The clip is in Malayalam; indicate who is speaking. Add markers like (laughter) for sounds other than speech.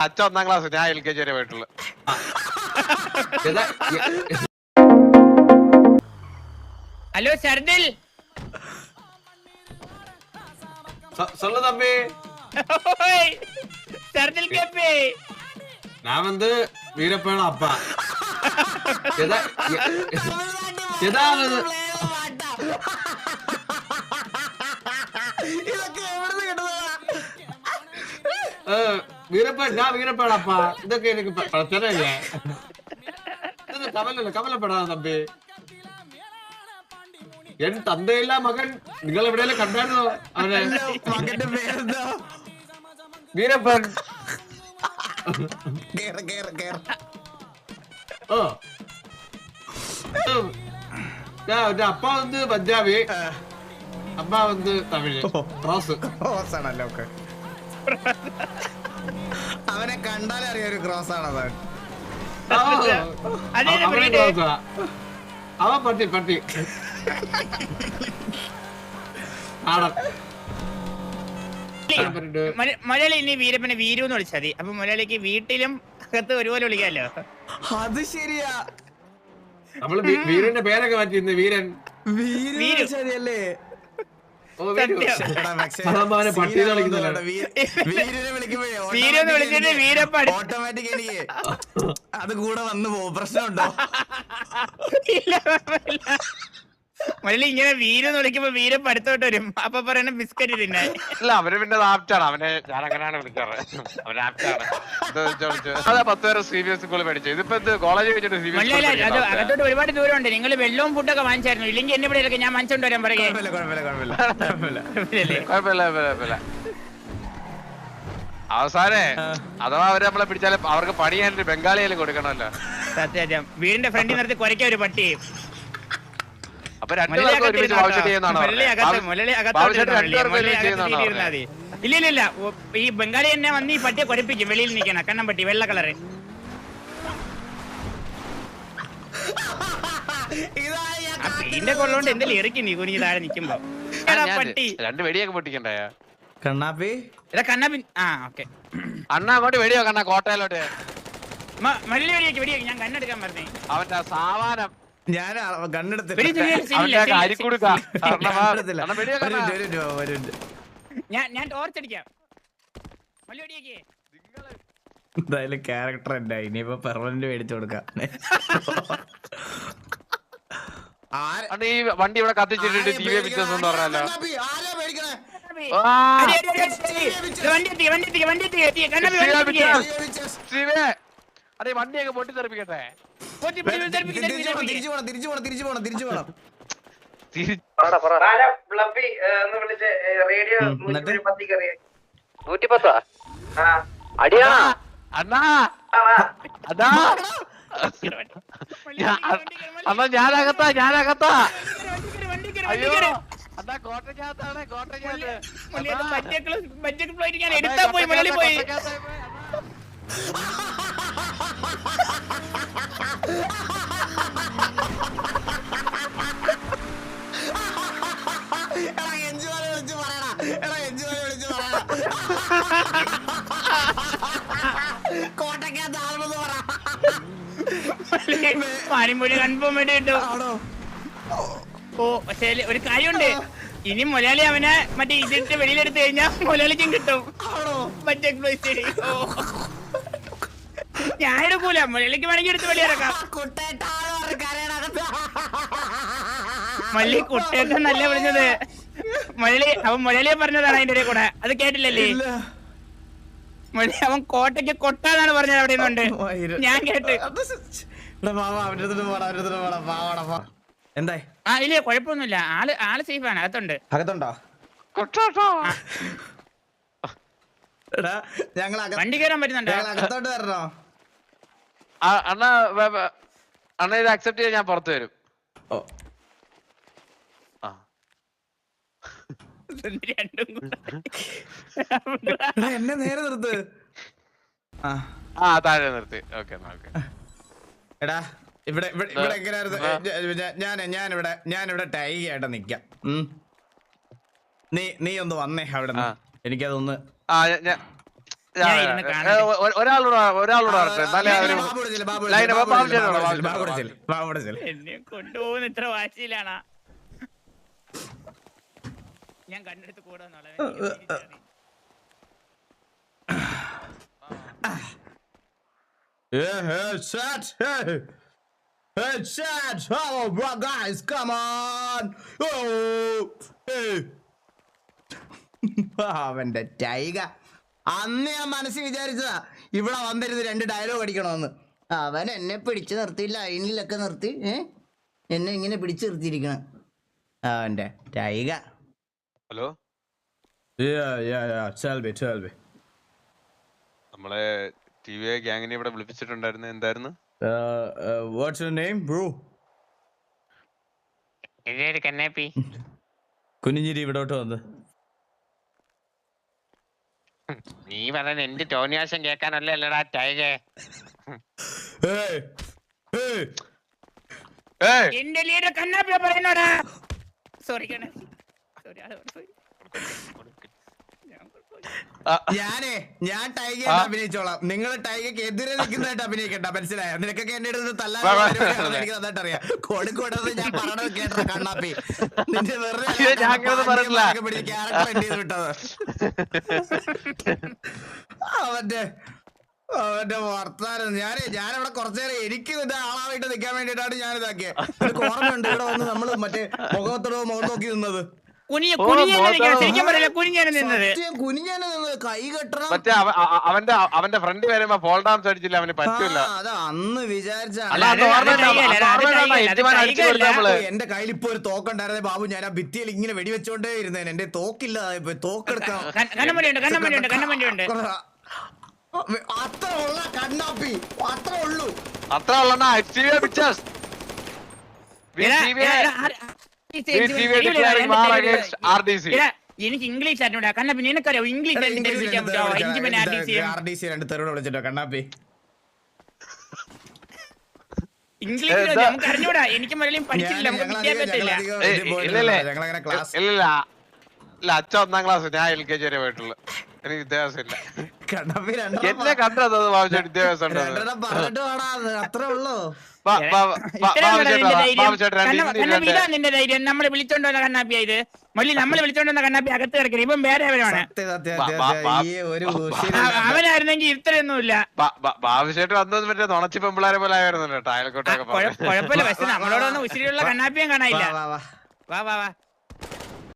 Speaker 1: അച്ഛൻ ഒന്നാം ക്ലാസ് ഞാൻ എൽ കെ ജി വരെ പോയിട്ടുള്ളു
Speaker 2: ഏതാ? എ-
Speaker 3: ஹலோ சர்தில்
Speaker 2: சொ- சொல்லு தம்பி
Speaker 3: ஓய், சர்தில் கேப்பே
Speaker 2: நான் வந்து வீரப்பேன அப்பா எதா எ- ஏதாவது ഏ, വീരപ്പ ഞാൻ വീരപ്പാടാപ്പാ. ഇതൊക്കെ എനിക്ക് പ്രശ്നമല്ലേ ഇത് കമലല്ല? കമലപ്പെടാ തമ്പി. എൻ തന്തയില്ല മകൻ. നിങ്ങൾ എവിടെയെങ്കിലും കണ്ടായിരുന്നോ അവനെ?
Speaker 4: മകന്റെ പേരെന്താ?
Speaker 2: വീരപ്പൻ. ഓ. എന്റെ അപ്പ വന്ന് പഞ്ചാബി. അമ്മ വന്ന് തമിഴ്. ക്രോസ്
Speaker 4: ക്രോസ് ആണല്ലോ ഒക്കെ. അവനെ കണ്ടാലേ അറിയാം ഒരു ക്രോസ് ആണത്. അവൻ.
Speaker 2: പട്ടി പട്ടി.
Speaker 3: മലയാളി ഇനി വീരപ്പനെ വീരു എന്ന് വിളിച്ചാൽ മതി. അപ്പൊ മലയാളിക്ക് വീട്ടിലും അകത്ത് ഒരുപോലെ വിളിക്കാല്ലോ
Speaker 4: അത് ശരിയാ.
Speaker 2: നമ്മൾ വീരന്റെ പേരൊക്കെ മാറ്റി വീരൻ.
Speaker 4: വീര്.
Speaker 3: വീരു.
Speaker 4: ശരിയല്ലേ (laughs)
Speaker 3: വിളിച്ചിട്ട്
Speaker 4: ഓട്ടോമാറ്റിക് എനിക്ക് അത് കൂടെ വന്നു പോകും. പ്രശ്നമുണ്ടോ? (laughs)
Speaker 3: ഇല്ല, കുഴപ്പമില്ല. ഇങ്ങനെ വീരെന്ന് വിളിക്കുമ്പോ വീര അടുത്തോട്ട് വരും. അപ്പൊ പറയണ ബിസ്ക്കറ്റ് തിന്നാൻ.
Speaker 1: അല്ല അവന് പിന്നെ ആപ്റ്റാണ് അവനെ ഞാൻ അങ്ങനെയാണ് വിളിക്കാറ്. അവൻ ആപ്റ്റാണ് അതെ പത്ത് പേരെ സി ബി എസ് സ്കൂളിൽ പഠിച്ചു ഇതിപ്പോ ഇത് കോളേജ് കഴിഞ്ഞിട്ട് സി ബി
Speaker 3: അത്
Speaker 1: എസ്
Speaker 3: അകത്തോട്ട് ഒരുപാട് ദൂരമുണ്ട്. നിങ്ങൾ വെള്ളവും ഫുഡൊക്കെ വാങ്ങിച്ചായിരുന്നു. ഇല്ലെങ്കിൽ എന്നെ ഇവിടെ ഞാൻ മനസ്സിലുണ്ട് വരാൻ പറയേ.
Speaker 4: കുഴപ്പമില്ല കുഴപ്പമില്ല കുഴപ്പമില്ല. കുഴപ്പമില്ല
Speaker 1: കുഴപ്പമില്ല കുഴപ്പമില്ല. കുഴപ്പമില്ല അവസാനേ അഥവാ അവർ നമ്മളെ പിടിച്ചാലും അവർക്ക് പണി ബംഗാളിയാലും കൊടുക്കണമല്ലോ.
Speaker 3: സത്യം സത്യം. വീടിന്റെ ഫ്രണ്ടിൽ നിർത്തി കുരയ്ക്ക ഒരു പട്ടി
Speaker 1: അപ്പൊ രണ്ടുപേർക്കും ഒരുമിച്ച്. ചെയ്യുന്നതാണോ.
Speaker 3: ഇല്ല ഇല്ല ഇല്ല. ഈ ബംഗാളി തന്നെ വന്ന് ഈ പട്ടിയെ കൊരപ്പിക്കും. വെളിയിൽ നിൽക്കണം. കണ്ണം പട്ടി വെള്ള കളറ് ഇതിന്റെ കൊള്ളോണ്ട് എന്തെങ്കിലും ഇറക്കി നീ കുനി താഴെ നിക്കുമ്പോ പട്ടി.
Speaker 1: രണ്ട് വെടിയൊക്കെ പൊട്ടിക്കണ്ടേ?
Speaker 4: കണ്ണാപ്പി?
Speaker 3: എടാ കണ്ണാപ്പി ആ ഓക്കെ.
Speaker 1: അണ്ണാ അങ്ങോട്ട് വെടിയോ കണ്ണ കോട്ടയിലോട്ട്?
Speaker 3: മല്ലി വെടിയേക്ക് വെടിയേക്ക്. ഞാൻ കണ്ണെടുക്കാൻ പറഞ്ഞേ.
Speaker 1: അവന്റെ ആ സാമാനം
Speaker 4: ഞാൻ എന്തായാലും ക്യാരക്ടർ എന്റെ ഇനിയിപ്പോ പെർമനന്റ് മേടിച്ചു കൊടുക്കാം.
Speaker 1: ഈ വണ്ടി ഇവിടെ കത്തിച്ചിട്ടിട്ട് ടി വി? എന്ന്. ശിവേ അതെ വണ്ടിയൊക്കെ പൊട്ടി
Speaker 4: തിരിച്ചു പോണം. തിരിച്ചു തിരിച്ചു തിരിച്ചു
Speaker 1: അണ്ണാ ഞാനകത്താ ഞാനകത്താ. അയ്യോ അതാ കോട്ടയ്ക്കകത്താണ് കോട്ടയ്ക്കകത്ത്.
Speaker 3: ഫ്ലൈറ്റ് ഞാൻ എടുത്താ പോയി മുരളി പോയി.
Speaker 4: കോട്ടയ്ക്കകത്ത് ആൾമെന്ന് പറ.
Speaker 3: പാനിമൊഴി കൺഫേം വേണ്ടി കിട്ടും. ഓ പക്ഷേ ഒരു കാര്യമുണ്ട്. ഇനി മുലയാളി അവനെ മറ്റേ ഇതിട്ട് വെളിയിലെടുത്ത് കഴിഞ്ഞാൽ മുലയാളിക്കും കിട്ടും. മറ്റേ ഞാൻ എടുക്കൂല മല്ലിക്ക് വേണമെങ്കിൽ എടുത്ത് വെളിയിറക്കാം മല്ലി കുട്ടിയൊക്കെ നല്ല വിളിച്ചത് മഴലി അവൻ മഴലിയെ പറഞ്ഞതാണ് അതിന്റെ ഇടയിൽ കൂടെ. അത് കേട്ടില്ലല്ലേ?
Speaker 4: ഇല്ല.
Speaker 3: അവൻ കോട്ടയ്ക്ക് കൊട്ടാന്നാണ് പറഞ്ഞത് അവിടെ നിന്നുണ്ട്. ഞാൻ കേട്ട്.
Speaker 4: എന്തായി?
Speaker 3: ആ ഇല്ല കുഴപ്പമൊന്നുമില്ല. ആൾ ആൾ സേഫ് ആണ് അകത്തുണ്ട്.
Speaker 4: അകത്തുണ്ടോ?
Speaker 1: കൊട്ടാട്ടോ.
Speaker 3: വണ്ടി കയറാൻ പറ്റുന്നുണ്ടോ?
Speaker 4: അകത്തോട്ട് വരണോ?
Speaker 1: അണ്ണാ വേ- വേ- അണ്ണാ ഇത് അക്സെപ്റ്റ് ചെയ്യാൻ ഞാൻ പുറത്തു വരും.
Speaker 4: ഓ.
Speaker 1: ആ.
Speaker 3: രണ്ടും
Speaker 4: എടാ എന്നെ നേരെ നിർത്ത്. ആ.
Speaker 1: ആ താഴെ നിർത്തി. Okay okay.
Speaker 4: എടാ ഇവിടെ ഇവിടെ എങ്ങനെയായിരുന്നു? ഞാൻ- ഞാൻ ഞാൻ ഇവിടെ ഞാൻ ഇവിടെ ടൈഗ ആയിട്ട് നിക്കാം. നീ നീ ഒന്ന് വന്നേ അവിടെ എനിക്കതൊന്ന്
Speaker 1: ആ ഒരാളോട് ഒരാളോട് എന്നാലേ
Speaker 3: അവർ കൊണ്ടുപോകുന്ന ഇത്ര വാശിയിലാണാ ഞാൻ കണ്ടെടുത്ത് കൂടെ വന്നോളാം. എനിക്ക് തിരിച്ചറിയാം.
Speaker 4: Yeah, headshot. Hey. Headshot. Bro, guys, come on. Oh. Hey. അവന്റെ ടൈഗ അന്ന് ഞാൻ മനസ്സിൽ വിചാരിച്ചതാ ഇവിടെ വന്നിരുന്ന് രണ്ട് ഡയലോഗ് അടിക്കണമെന്ന്. അവൻ എന്നെ പിടിച്ചു നിർത്തി ലൈനിലൊക്കെ നിർത്തി ഏ? എന്നെ ഇങ്ങനെ പിടിച്ചു നിർത്തിയിരിക്കണം. അവന്റെ ടൈഗ
Speaker 1: ഹലോ. നമ്മളെ ടി വി ഗ്യാങ്ങിനെ ഇവിടെ വിളിപ്പിച്ചിട്ടുണ്ടായിരുന്നു എന്തായിരുന്നു?
Speaker 4: വാട്ട്സ് യുവർ നെയിം
Speaker 3: ബ്രോ കണ്ണാപ്പി
Speaker 4: ഇവിടോട്ട് വന്ന്.
Speaker 3: നീ പറഞ്ഞ എന്റെ ടോണിയാശം കേൾക്കാനല്ലേ അല്ലടാ ടൈഗേ. എന്റെ ലീഡർ കണ്ണാപ്പിയ പറയുന്നോടാ. സോറി സോറി
Speaker 4: ഞാനേ ഞാൻ ടൈഗ അഭിനയിച്ചോളാം. നിങ്ങൾ ടൈഗയ്ക്ക് എതിരെ നിൽക്കുന്നതായിട്ട് അഭിനയിക്കണ്ട മനസ്സിലായ? നിനക്കൊക്കെ എന്റെ അടുത്ത് തല്ലാൻ
Speaker 1: വാ.
Speaker 4: എനിക്ക് നന്നായിട്ട് അറിയാം കോഴിക്കോട് ഞാൻ പറഞ്ഞത് കേട്ടോ കണ്ണാപ്പി. നിന്റെ വെറുതെ
Speaker 1: ഞാൻ.
Speaker 4: ക്യാരക്ടർ എന്റെ വിട്ടത്? അവന്റെ അവന്റെ വർത്താനം. ഞാനേ ഞാനിവിടെ കുറച്ചേരം എനിക്ക് ഇത് ആളായിട്ട് നിൽക്കാൻ വേണ്ടിയിട്ടാണ് ഞാൻ ഇതാക്കിയത് ഓർമ്മയുണ്ട് ഇവിടെ വന്ന് നമ്മൾ മറ്റേ മുഖത്തോടോ മുഖം നോക്കി നിന്നത്?
Speaker 3: കുനിഞ്ഞ കുനിഞ്ഞാണ്. ശരിക്കും പറയില്ല കുനിഞ്ഞാണ് നിന്നത്?
Speaker 4: സത്യം കുനിഞ്ഞാണ് നിന്നത് കൈ കെട്ടണം.
Speaker 1: മറ്റേ അവ- അ- അ- അവന്റെ അവന്റെ ഫ്രണ്ട് വരുമ്പോ ഫോൾ ഡാൻസ് അടിച്ചില്ല അവന് പറ്റൂല.
Speaker 4: ആ, അതാ അന്ന് വിചാരിച്ച
Speaker 1: അല്ല,
Speaker 3: അത്
Speaker 1: അത് ഓർമ്മയില്ല,
Speaker 3: അത്
Speaker 1: അത്
Speaker 3: അത്
Speaker 1: ഓർമ്മയില്ല,
Speaker 3: അത്
Speaker 1: യജമാൻ അടിച്ചു കൊടുത്ത നമ്മൾ.
Speaker 4: എന്റെ കയ്യിൽ ഇപ്പൊ ഒരു തോക്കുണ്ടായിരുന്നേ ബാബു ഞാൻ ആ ഭിത്തിയിൽ ഇങ്ങനെ വെടിവെച്ചോണ്ടേ ഇരുന്നേനെ എന്റെ തോക്കില്ല ഇപ്പൊ തോക്കെടുക്കാം
Speaker 3: കണ്ണമണിയുണ്ട് കണ്ണമണിയുണ്ട് കണ്ണമണിയുണ്ട്
Speaker 4: അത്ര ഉള്ള കണ്ണാപ്പി അത്ര ഉള്ളൂ.
Speaker 1: അത്ര ഉള്ള പിക്ചേഴ്സ്
Speaker 3: എനിക്ക് ഇംഗ്ലീഷ് അറിഞ്ഞൂടാ. കണ്ണ പിന്നെ എനിക്കറിയാം. ഇംഗ്ലീഷ്
Speaker 4: വിളിച്ചിട്ടോ കണ്ണാപ്പി?
Speaker 3: ഇംഗ്ലീഷ്? നമുക്ക് അറിഞ്ഞൂടാ. എനിക്ക് മലയാളം പഠിച്ചില്ല നമുക്ക് വിദ്യാഭ്യാസമില്ല
Speaker 1: ഇല്ല അച്ഛൻ ഒന്നാം ക്ലാസ് ഞാൻ എൽ കെ ജി വരെ പോയിട്ടുള്ളു. എനിക്ക് വിദ്യാഭ്യാസം ഇല്ല
Speaker 4: കണ്ണാപ്പി
Speaker 1: എന്നെ
Speaker 4: രണ്ടെണ്ണം
Speaker 1: കണ്ടത് ഭാവിച്ചേട്ടൻ വിദ്യാഭ്യാസം ഉണ്ടെന്ന്
Speaker 4: രണ്ടെണ്ണം പറഞ്ഞിട്ട് വേടാ അത്രേ ഉള്ളൂ.
Speaker 1: ബാ- ബാ- ബാ-
Speaker 3: ഇത്രയും
Speaker 1: ബാബു ചേട്ടാ,
Speaker 3: നിന്റെ ധൈര്യം. നമ്മളെ വിളിച്ചോണ്ട് വന്ന കണ്ണാപ്പിയാ ഇത്. മള്ളി നമ്മളെ വിളിച്ചോണ്ട് വന്ന കണ്ണാപ്പി അകത്ത് കിടക്കണം. ഇപ്പം വേറെ അവനാണ്. അവനായിരുന്നെങ്കിൽ ഇത്രയൊന്നുമില്ല.
Speaker 1: ബാ- ബാ- ബാബു ചേട്ടൻ വന്നത് മറ്റേ നുണച്ചി പെമ്പിളാരെ പോലെ ആയിരുന്നു കേട്ടോ അയൽക്കോട്ടൊക്കെ
Speaker 3: കുഴപ്പമില്ല പക്ഷെ നമ്മളോടൊന്നും ഉശിരിയുള്ള കണ്ണാപ്പിയും കാണാനില്ല. വാ വാ വാ.